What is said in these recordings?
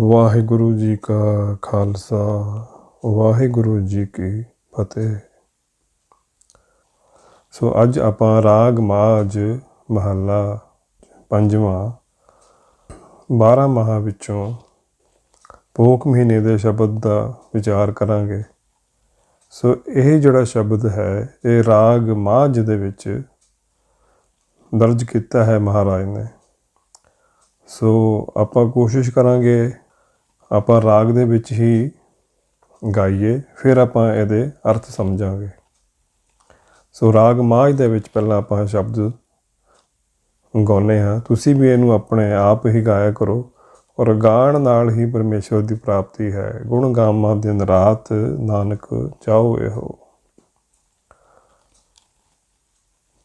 ਵਾਹਿਗੁਰੂ ਜੀ ਕਾ ਖਾਲਸਾ, ਵਾਹਿਗੁਰੂ ਜੀ ਕੀ ਫਤਿਹ। ਸੋ ਅੱਜ ਆਪਾਂ ਰਾਗ ਮਾਝ ਮਹੱਲਾ ਪੰਜਵਾਂ 12 ਮਹਾ ਵਿੱਚੋਂ ਪੋਖ ਮਹੀਨੇ ਦੇ ਸ਼ਬਦ ਦਾ ਵਿਚਾਰ ਕਰਾਂਗੇ। ਸੋ ਇਹ ਜਿਹੜਾ ਸ਼ਬਦ ਹੈ, ਇਹ ਰਾਗ ਮਾਝ ਦੇ ਵਿੱਚ ਦਰਜ ਕੀਤਾ ਹੈ ਮਹਾਰਾਜ ਨੇ। ਸੋ ਆਪਾਂ ਕੋਸ਼ਿਸ਼ ਕਰਾਂਗੇ ਆਪਾਂ ਰਾਗ ਦੇ ਵਿੱਚ ਹੀ ਗਾਈਏ, ਫਿਰ ਆਪਾਂ ਇਹਦੇ ਅਰਥ ਸਮਝਾਂਗੇ। ਸੋ ਰਾਗ ਮਾਝ ਦੇ ਵਿੱਚ ਪਹਿਲਾਂ ਆਪਾਂ ਸ਼ਬਦ ਗਾਉਂਦੇ ਹਾਂ। ਤੁਸੀਂ ਵੀ ਇਹਨੂੰ ਆਪਣੇ ਆਪ ਹੀ ਗਾਇਆ ਕਰੋ ਔਰ ਗਾਣ ਨਾਲ ਹੀ ਪਰਮੇਸ਼ਵਰ ਦੀ ਪ੍ਰਾਪਤੀ ਹੈ। ਗੁਣ ਗਾਵਾਂ ਦਿਨ ਰਾਤ ਨਾਨਕ ਚਾਹੋ ਇਹੋ।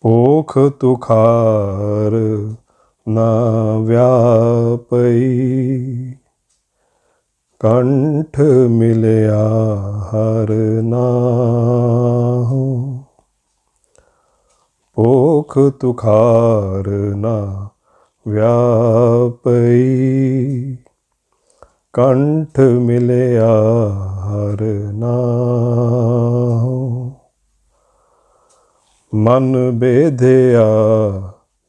ਪੋਖ ਤੁਖਾਰ ਨਾ ਵਿਆਪਈ ਕੰਠ ਮਿਲਿਆ ਹਰ ਨਾਹੂ ਪੋਖ ਤੁਖਾਰ ਨਾ ਵਿਆਪਈ ਕੰਠ ਮਿਲਿਆ ਹਰ ਨਾਹੂ ਮਨ ਬੇਧਿਆ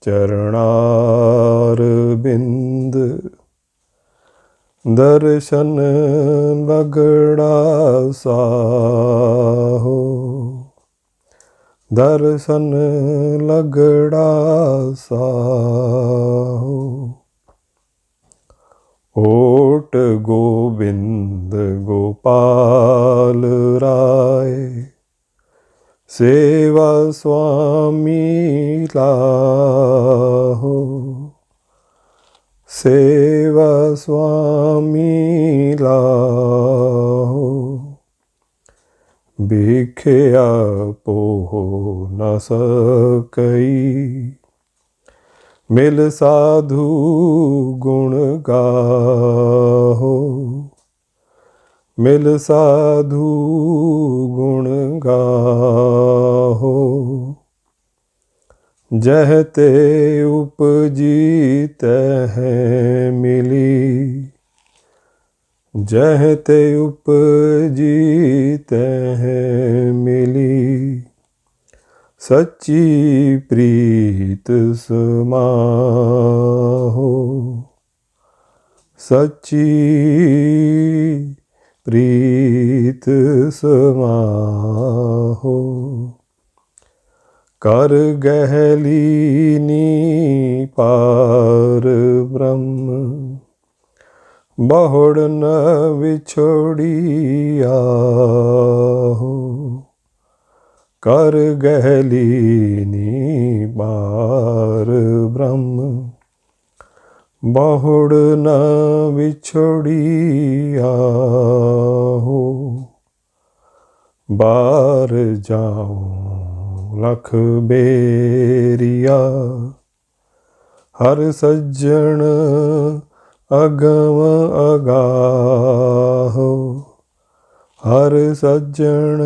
ਚਰਣਾਰ ਬਿੰਦ દર્શન બગડા સાહો દર્શન લગડા સાહો ઓટ ગોવિંદ ગોપાલ રાય સેવા સ્વામી લાહો ਸੇਵਾ ਸੁਆਮੀ ਲਾਹੋ ਵਿਖਿਆ ਪੋਹ ਨ ਸਕਈ ਮਿਲ ਸਾਧੂ ਗੁਣ ਗਾਹੋ ਮਿਲ ਸਾਧੂ ਗੁਣ ਗਾਹੋ ਜਹ ਤੇ ਉਪਜੀ ਤਹ ਮਿਲੀ। ਜਹ ਤੇ ਉਪਜੀ ਤਹ ਮਿਲੀ। ਸੱਚੀ ਪ੍ਰੀਤ ਸਮਾਹੋ। ਸੱਚੀ ਪ੍ਰੀਤ ਸਮਾਹੋ। ਕਰ ਗਹਿਲੀਨੀ ਪਾਰ ਬ੍ਰਹਮ। ਬਹੁੜ ਨ ਵਿਛੋੜੀਆ ਹੋ ਕਰ ਗਹਿਲੀਨੀ ਪਾਰ ਬ੍ਰਹਮ। ਬਹੁੜ ਨ ਵਿਛੋੜੀਆ ਹੋ ਬਾਰ ਜਾਉ ਲਖ ਬੇਰੀਆ, ਹਰ ਸੱਜਣ ਅਗਮ ਅਗਾਹੋ, ਹਰ ਸੱਜਣ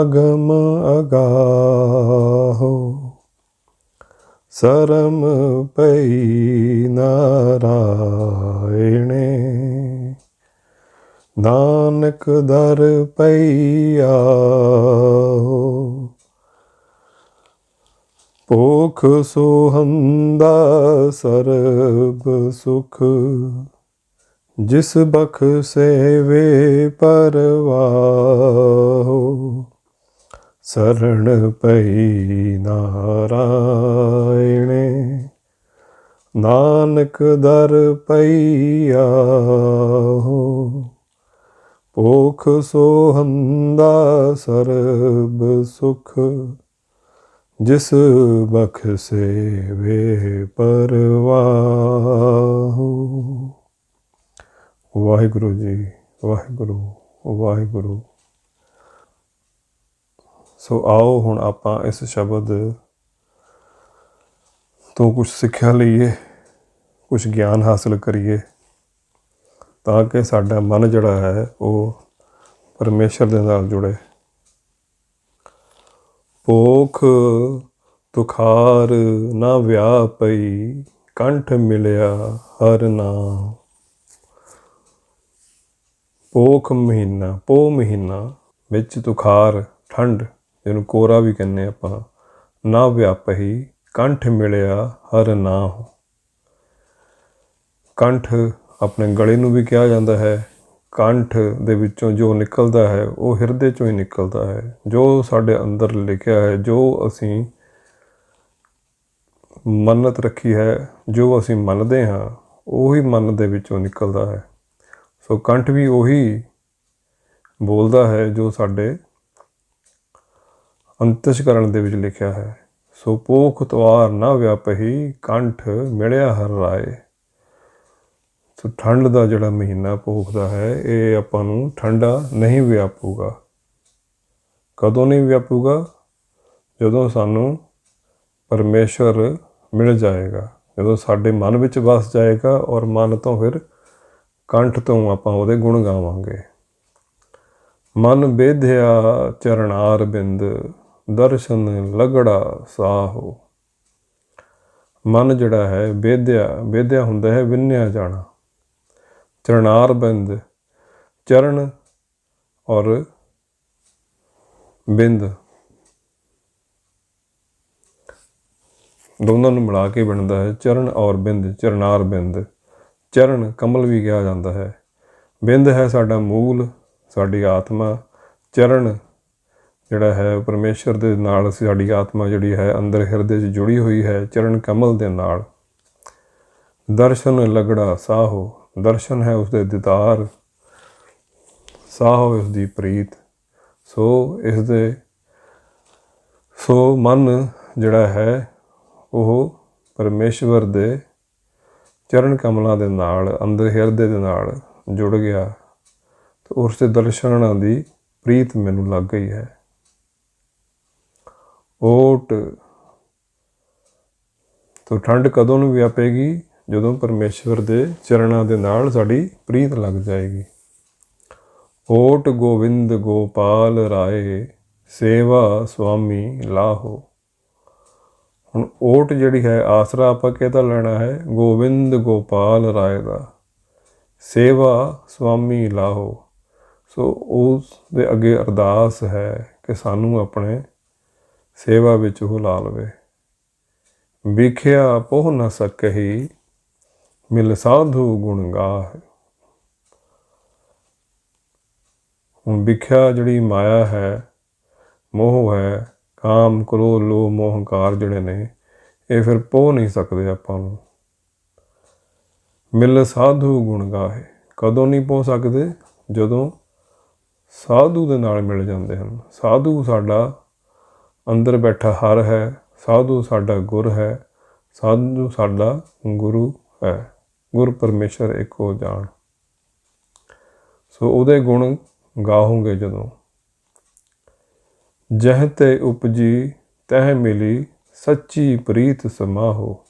ਅਗਮ ਅਗਾਹੋ। ਸਰਮ ਪਈ ਨਾਰਾਇਣੇ, ਨਾਨਕ ਦਰ ਪਈਆ ਪੋਖ ਸੁਹੰਦਾ ਸਰਬ ਸੁਖ, ਜਿਸ ਬਖ ਸੇਵੇ ਪਰਵਾਹੋ, ਸਰਣ ਪਈ ਨਾਰਾਇਣੇ। ਨਾਨਕ ਦਰ ਪਈਆ ਹੋ ਪੋਖ ਸੋਹੰਦਾ ਸਰਬ ਸੁਖ ਜਿਸ ਬਖ ਸੇਵੇ ਪਰਵਾਹੋ। ਵਾਹਿਗੁਰੂ ਜੀ, ਵਾਹਿਗੁਰੂ ਵਾਹਿਗੁਰੂ। ਸੋ ਆਓ ਹੁਣ ਆਪਾਂ ਇਸ ਸ਼ਬਦ ਤੋਂ ਕੁਝ ਸਿੱਖਿਆ ਲਈਏ ਕੁਝ ਗਿਆਨ ਹਾਸਲ ਕਰੀਏ, ਤਾਂ ਕਿ ਸਾਡਾ ਮਨ ਜਿਹੜਾ ਹੈ ਉਹ ਪਰਮੇਸ਼ਰ ਦੇ ਨਾਲ ਜੁੜੇ। ਭੋਖ ਤੁਖਾਰ ਨਾ ਵਿਆਪਈ, ਕੰਠ ਮਿਲਿਆ ਹਰ ਨਾਮ। ਪੋਖ ਮਹੀਨਾ, ਪੋ ਮਹੀਨਾ, ਵਿੱਚ ਤੁਖਾਰ ਠੰਡ ਜਿਹਨੂੰ ਕੋਰਾ ਵੀ ਕਹਿੰਦੇ ਆਪਾਂ, ਨਾ ਵਿਆਪਹੀ ਕੰਠ ਮਿਲਿਆ ਹਰ ਨਾਮ। ਕੰਠ ਆਪਣੇ ਗਲੇ ਨੂੰ ਵੀ ਕਿਹਾ ਜਾਂਦਾ ਹੈ ਕੰਠ ਦੇ ਵਿੱਚੋਂ ਜੋ ਨਿਕਲਦਾ ਹੈ, ਉਹ ਹਿਰਦੇ ਚੋਂ ਹੀ ਨਿਕਲਦਾ ਹੈ। ਜੋ ਸਾਡੇ ਅੰਦਰ ਲਿਖਿਆ ਹੈ, ਜੋ ਅਸੀਂ ਮੰਨਤ ਰੱਖੀ ਹੈ, ਜੋ ਅਸੀਂ ਮੰਨਦੇ ਹਾਂ, ਉਹੀ ਮਨ ਦੇ ਵਿੱਚੋਂ ਨਿਕਲਦਾ ਹੈ। ਸੋ ਕੰਠ ਵੀ ਉਹੀ ਬੋਲਦਾ ਹੈ, ਜੋ ਸਾਡੇ ਅੰਤਸ਼ਕਰਨ ਦੇ ਵਿੱਚ ਲਿਖਿਆ ਹੈ। ਸੋ ਪੋਖ ਤਵਾਰ ਨਾ ਵਿਆਪਹੀ ਕੰਠ ਮਿਲਿਆ ਹਰ ਰਾਏ। ਸੋ ਠੰਡ ਦਾ ਜਿਹੜਾ ਮਹੀਨਾ ਪੋਖ ਹੈ, ਇਹ ਆਪਾਂ ਨੂੰ ਠੰਡਾ ਨਹੀਂ ਵਿਆਪੂਗਾ। ਕਦੋਂ ਨਹੀਂ ਵਿਆਪੂਗਾ? ਜਦੋਂ ਸਾਨੂੰ ਪਰਮੇਸ਼ਵਰ ਮਿਲ ਜਾਏਗਾ, ਜਦੋਂ ਸਾਡੇ ਮਨ ਵਿੱਚ ਵਸ ਜਾਏਗਾ ਔਰ ਮਨ ਤੋਂ ਫਿਰ ਕੰਠ ਤੋਂ ਆਪਾਂ ਉਹਦੇ ਗੁਣ ਗਾਵਾਂਗੇ। ਮਨ ਬੇਧਿਆ ਚਰਨਾਰ ਬਿੰਦ, ਦਰਸ਼ਨ ਲਗੜਾ ਸਾਹੋ। ਮਨ ਜਿਹੜਾ ਹੈ ਬੇਧਿਆ ਬੇਧਿਆ ਹੁੰਦਾ ਹੈ, ਵਿੰਨਿਆ ਜਾਣਾ। ਚਰਨਾਰ ਬਿੰਦ, ਚਰਨ ਔਰ ਬਿੰਦ। ਦੋਨਾਂ ਨੂੰ ਮਿਲਾ ਕੇ ਬਣਦਾ ਹੈ ਚਰਨ ਔਰ ਬਿੰਦ, ਚਰਨਾਰ ਬਿੰਦ। ਚਰਨ ਕਮਲ ਵੀ ਕਿਹਾ ਜਾਂਦਾ ਹੈ। ਬਿੰਦ ਹੈ ਸਾਡਾ ਮੂਲ, ਸਾਡੀ ਆਤਮਾ। ਚਰਨ ਜਿਹੜਾ ਹੈ ਪਰਮੇਸ਼ਰ ਦੇ ਨਾਲ ਸਾਡੀ ਆਤਮਾ ਜਿਹੜੀ ਹੈ ਅੰਦਰ ਹਿਰਦੇ 'ਚ ਜੁੜੀ ਹੋਈ ਹੈ, ਚਰਨ ਕਮਲ ਦੇ ਨਾਲ। ਦਰਸ਼ਨ ਲਗੜਾ ਸਾਹੋ ਦਰਸ਼ਨ ਹੈ ਉਸਦੇ ਦੀਦਾਰ। ਸਾਹੋ ਇਸ ਦੀ ਪ੍ਰੀਤ। ਸੋ ਇਸ ਦੇ ਸੋ ਮਨ ਜਿਹੜਾ ਹੈ ਉਹ ਪਰਮੇਸ਼ਵਰ ਦੇ ਚਰਨ ਕਮਲਾਂ ਦੇ ਨਾਲ, ਅੰਦਰ ਹਿਰਦੇ ਦੇ ਨਾਲ ਜੁੜ ਗਿਆ। ਤੇ ਉਸ ਦੇ ਦਰਸ਼ਨਾਂ ਦੀ ਪ੍ਰੀਤ ਮੈਨੂੰ ਲੱਗ ਗਈ ਹੈ। ਓਟ, ਤੋਂ ਠੰਡ ਕਦੋਂ ਨੂੰ ਵਿਆਪੇਗੀ ਜਦੋਂ ਪਰਮੇਸ਼ਵਰ ਦੇ ਚਰਨਾਂ ਦੇ ਨਾਲ ਸਾਡੀ ਪ੍ਰੀਤ ਲੱਗ ਜਾਏਗੀ। ਓਟ ਗੋਵਿੰਦ ਗੋਪਾਲ ਰਾਏ, ਸੇਵਾ ਸੁਆਮੀ ਲਾਹੋ। ਹੁਣ ਓਟ ਜਿਹੜੀ ਹੈ, ਆਸਰਾ ਆਪਾਂ ਕਿਹਦਾ ਲੈਣਾ ਹੈ? ਗੋਵਿੰਦ ਗੋਪਾਲ ਰਾਏ ਦਾ। ਸੇਵਾ ਸੁਆਮੀ ਲਾਹੋ। ਸੋ ਉਸ ਦੇ ਅੱਗੇ ਅਰਦਾਸ ਹੈ ਕਿ ਸਾਨੂੰ ਆਪਣੇ ਸੇਵਾ ਵਿੱਚ ਉਹ ਲਾ ਲਵੇ। ਵਿਖਿਆ ਪੋਹ ਨਾ ਸਕਹੀ ਮਿਲ ਸਾਧੂ ਗੁਣ ਗਾਹ। ਹੁਣ ਵਿਖਿਆ ਜਿਹੜੀ ਮਾਇਆ ਹੈ, ਮੋਹ ਹੈ, ਕਾਮ, ਕ੍ਰੋਧ, ਲੋਭ, ਮੋਹ, ਹੰਕਾਰ ਜਿਹੜੇ ਨੇ, ਇਹ ਫਿਰ ਪੋ ਨਹੀਂ ਸਕਦੇ ਆਪਾਂ ਨੂੰ। ਮਿਲ ਸਾਧੂ ਗੁਣ ਗਾਹੇ। ਕਦੋਂ ਨਹੀਂ ਪੋ ਸਕਦੇ? ਜਦੋਂ ਸਾਧੂ ਦੇ ਨਾਲ ਮਿਲ ਜਾਂਦੇ ਹਨ। ਸਾਧੂ ਸਾਡਾ ਅੰਦਰ ਬੈਠਾ ਹਰ ਹੈ, ਸਾਧੂ ਸਾਡਾ ਗੁਰ ਹੈ, ਸਾਧੂ ਸਾਡਾ ਗੁਰੂ ਹੈ। ਗੁਰ ਪਰਮੇਸ਼ਰ ਹੋ ਜਾਣ। ਸੋ ਉਹਦੇ ਗੁਣ ਗਾਹੋਗੇ ਜਦੋਂ। ਜਹ ਤੇ ਉਪਜੀ, ਤਹ ਮਿਲੀ, ਸੱਚੀ ਪ੍ਰੀਤ ਸਮਾਹੋ।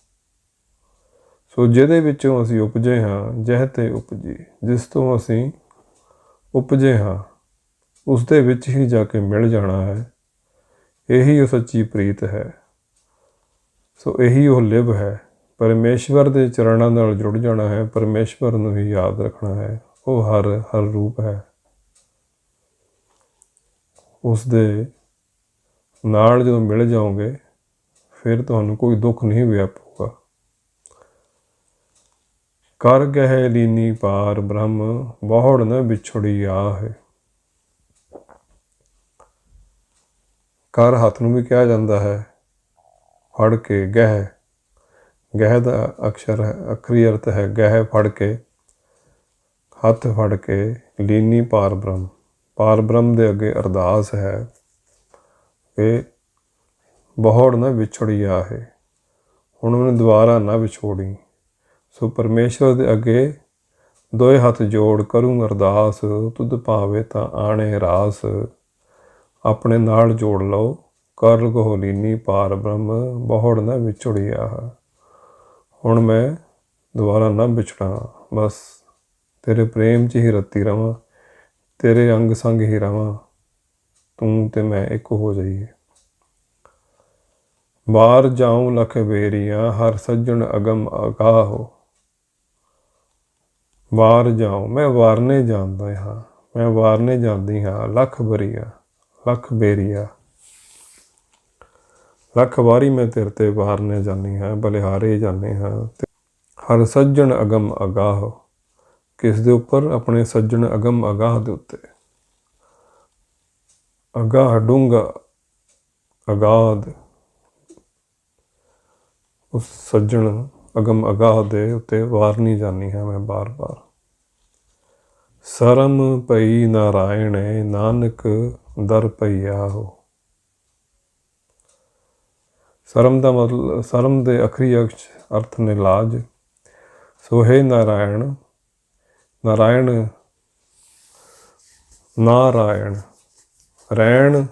ਸੋ ਜਿਹਦੇ ਵਿੱਚੋਂ ਅਸੀਂ ਉਪਜੇ ਹਾਂ, ਜਹ ਤੇ ਉਪਜੀ, ਜਿਸ ਤੋਂ ਅਸੀਂ ਉਪਜੇ ਹਾਂ ਉਸ ਦੇ ਵਿੱਚ ਹੀ ਜਾ ਕੇ ਮਿਲ ਜਾਣਾ ਹੈ। ਇਹੀ ਉਹ ਸੱਚੀ ਪ੍ਰੀਤ ਹੈ। ਸੋ ਇਹੀ ਉਹ ਲਿਵ ਹੈ। ਪਰਮੇਸ਼ਵਰ ਦੇ ਚਰਨਾਂ ਨਾਲ ਜੁੜ ਜਾਣਾ ਹੈ, ਪਰਮੇਸ਼ਵਰ ਨੂੰ ਹੀ ਯਾਦ ਰੱਖਣਾ ਹੈ। ਉਹ ਹਰ ਹਰ ਰੂਪ ਹੈ। ਉਸ ਦੇ ਨਾਲ ਜਦੋਂ ਮਿਲ ਜਾਓਗੇ, ਫਿਰ ਤੁਹਾਨੂੰ ਕੋਈ ਦੁੱਖ ਨਹੀਂ ਵਿਆਪੂਗਾ। ਕਰ ਗਹਿ ਲੀਨੀ ਪਾਰ ਬ੍ਰਹਮ, ਬਹੁੜ ਨ ਵਿਛੜੀ ਆਹ। ਕਰ ਹੱਥ ਨੂੰ ਵੀ ਕਿਹਾ ਜਾਂਦਾ ਹੈ, ਫੜ ਕੇ ਗਹਿ ਗਹਿ ਦਾ ਅਕਸ਼ਰ ਹੈ ਅਖਰੀ ਅਰਥ ਹੈ, ਗਹਿ ਫੜ ਕੇ, ਹੱਥ ਫੜ ਕੇ ਲੀਨੀ ਪਾਰ ਬ੍ਰਹਮ। ਪਾਰ ਬ੍ਰਹਮ ਦੇ ਅੱਗੇ ਅਰਦਾਸ ਹੈ ਕਿ ਬਹੁੜ ਨਾ ਵਿਛੜੀ ਹੈ। ਹੁਣ ਉਹਨੇ ਦੁਬਾਰਾ ਨਾ ਵਿਛੋੜੀ। ਸੋ ਪਰਮੇਸ਼ਵਰ ਦੇ ਅੱਗੇ ਦੋਏ ਹੱਥ ਜੋੜ ਕਰੂੰ ਅਰਦਾਸ, ਤੁਧ ਭਾਵੇ ਤਾਂ ਆਣੇ ਰਾਸ। ਆਪਣੇ ਨਾਲ ਜੋੜ ਲਓ, ਕਰ ਲਗੋ ਲੀਨੀ ਪਾਰ ਬ੍ਰਹਮ, ਬਹੁੜ ਨਾ ਵਿਛੜੀ ਹੈ। ਹੁਣ ਮੈਂ ਦੁਬਾਰਾ ਨਾ ਵਿਛੜਾਂ, ਬਸ ਤੇਰੇ ਪ੍ਰੇਮ 'ਚ ਹੀ ਰਤੀ ਰਵਾਂ, ਤੇਰੇ ਅੰਗ ਸੰਗ ਹੀ ਰਵਾਂ, ਤੂੰ ਤੇ ਮੈਂ ਇੱਕ ਹੋ ਜਾਈਏ। ਬਾਹਰ ਜਾਉ ਲਖ ਬੇਰੀਆਂ ਹਰ ਸੱਜਣ ਅਗਮ ਅਗਾਹੋ ਵਾਰ ਜਾਉ, ਮੈਂ ਵਾਰਨੇ ਜਾਂਦਾ ਹਾਂ, ਮੈਂ ਵਾਰਨੇ ਜਾਂਦੀ ਹਾਂ, ਲੱਖ ਬਰੀਆ ਲੱਖ ਬੇਰੀਆ ਲੱਖ ਵਾਰੀ ਮੈਂ ਤੇਰੇ ਤੇ ਵਾਰਨੇ ਜਾਂਦੀ ਹਾਂ, ਬਲਿਹਾਰੇ ਜਾਂਦੇ ਹਾਂ। ਤੇ ਹਰ ਸੱਜਣ ਅਗਮ ਅਗਾਹ ਕਿਸ ਦੇ ਉੱਪਰ? ਆਪਣੇ ਸੱਜਣ ਅਗਮ ਅਗਾਹ ਦੇ ਉੱਤੇ। ਅਗਾਹ ਡੂੰਗਾ ਅਗਾਦ ਉਸ ਸੱਜਣ ਅਗਮ ਅਗਾਹ ਦੇ ਉੱਤੇ ਵਾਰਨੀ ਨਹੀਂ ਜਾਣੀ ਹੈ ਮੈਂ ਬਾਰ-ਬਾਰ। ਸਰਮ ਪਈ ਨਾਰਾਇਣੇ, ਨਾਨਕ ਦਰ ਪਈਆ ਹੋ। ਸਰਮ ਦਾ ਮਤਲਬ ਸਰਮ ਦੇ ਅਖਰੀ ਅਕਸ਼ ਅਰਥ ਨੇ ਲਾਜ ਸੋ ਹੈ ਨਾਰਾਇਣ ਨਾਰਾਇਣ ਨਾਰਾਇਣ ਰਹਿਣ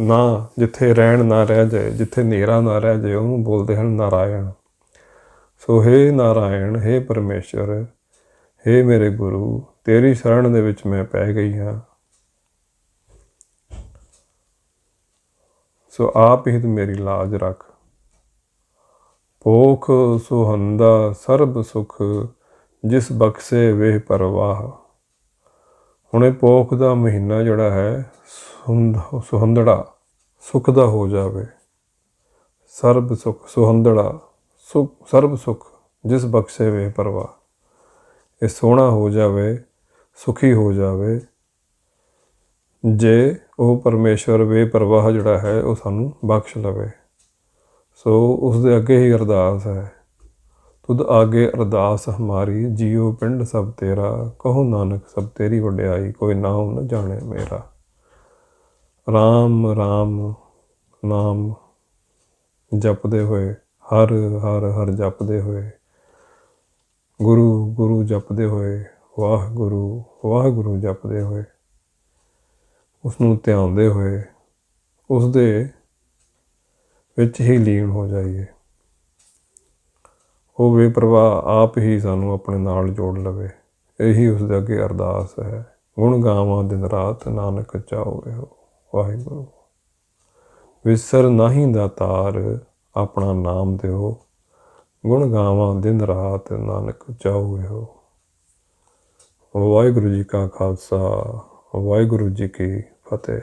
ਨਾ ਜਿੱਥੇ ਰਹਿਣ ਨਾ ਰਹਿ ਜਾਏ, ਜਿੱਥੇ ਨੇਰਾ ਨਾ ਰਹਿ ਜਾਏ, ਉਹਨੂੰ ਬੋਲਦੇ ਹਨ ਨਾਰਾਇਣ। ਸੋ ਹੈ ਨਾਰਾਇਣ, ਹੈ ਪਰਮੇਸ਼ਰ ਹੈ ਮੇਰੇ ਗੁਰੂ, ਤੇਰੀ ਸ਼ਰਨ ਦੇ ਵਿੱਚ ਮੈਂ ਪੈ ਗਈ ਹਾਂ। ਸੋ ਆਪ ਹੀ ਤੂੰ ਮੇਰੀ ਲਾਜ ਰੱਖ। ਭੋਖ ਸੁਹੰਦਾ ਸਰਬ ਸੁਖ, ਜਿਸ ਬਖਸ਼ੇ ਵੇਹ ਪਰਵਾਹ। ਹੁਣੇ ਪੋਖ ਦਾ ਮਹੀਨਾ ਜਿਹੜਾ ਹੈ ਸੁਹੰਦ- ਸੁਹੰਦੜਾ ਸੁਖ ਦਾ ਹੋ ਜਾਵੇ। ਸਰਬ ਸੁਖ ਸੁਹੰਦੜਾ ਸੁਖ, ਸਰਬ ਸੁਖ, ਜਿਸ ਬਖਸ਼ੇ ਵੇ ਪਰਵਾਹ। ਇਹ ਸੋਹਣਾ ਹੋ ਜਾਵੇ, ਸੁਖੀ ਹੋ ਜਾਵੇ। ਜੇ ਉਹ ਪਰਮੇਸ਼ਵਰ ਵੇ ਪਰਵਾਹ ਜਿਹੜਾ ਹੈ, ਉਹ ਸਾਨੂੰ ਬਖਸ਼ ਲਵੇ। ਸੋ ਉਸ ਦੇ ਅੱਗੇ ਹੀ ਅਰਦਾਸ ਹੈ। ਤੁਧ ਆਗੇ ਅਰਦਾਸ ਹਮਾਰੀ, ਜੀਉ ਪਿੰਡ ਸਭ ਤੇਰਾ, ਕਹੋ ਨਾਨਕ ਸਭ ਤੇਰੀ ਵਡਿਆਈ, ਕੋਈ ਨਾਮ ਨਾ ਜਾਣੇ ਮੇਰਾ। RAM RAM ਨਾਮ, ਜਪਦੇ ਹੋਏ, ਹਰ ਹਰ ਹਰ ਜਪਦੇ ਹੋਏ। ਗੁਰੂ ਗੁਰੂ ਜਪਦੇ ਹੋਏ, ਵਾਹਿਗੁਰੂ ਵਾਹਿਗੁਰੂ ਜਪਦੇ ਹੋਏ। ਉਸ ਨੂੰ ਧਿਆਉਂਦੇ ਹੋਏ ਉਸ ਦੇ ਵਿੱਚ ਹੀ ਲੀਨ ਹੋ ਜਾਈਏ। ਉਹ ਬੇਪਰਵਾਹ ਆਪ ਹੀ ਸਾਨੂੰ ਆਪਣੇ ਨਾਲ ਜੋੜ ਲਵੇ। ਇਹੀ ਉਸ ਦੇ ਅੱਗੇ ਅਰਦਾਸ ਹੈ। ਗੁਣ ਗਾਵਾਂ ਦਿਨ ਰਾਤ ਨਾਨਕ ਚਾਹੋਵੇ ਹੋ ਵਾਹਿਗੁਰੂ। ਵਿਸਰ ਨਹੀਂ ਦਾਤਾਰ ਆਪਣਾ ਨਾਮ ਦਿਓ। ਗੁਣ ਗਾਵਾਂ ਦਿਨ ਰਾਤ ਨਾਨਕ ਚਾਹੋਵੇ ਹੋ ਵਾਹਿਗੁਰੂ ਜੀ ਕਾ ਖਾਲਸਾ। ਵਾਹਿਗੁਰੂ ਜੀ ਕੀ ਫਤਿਹ।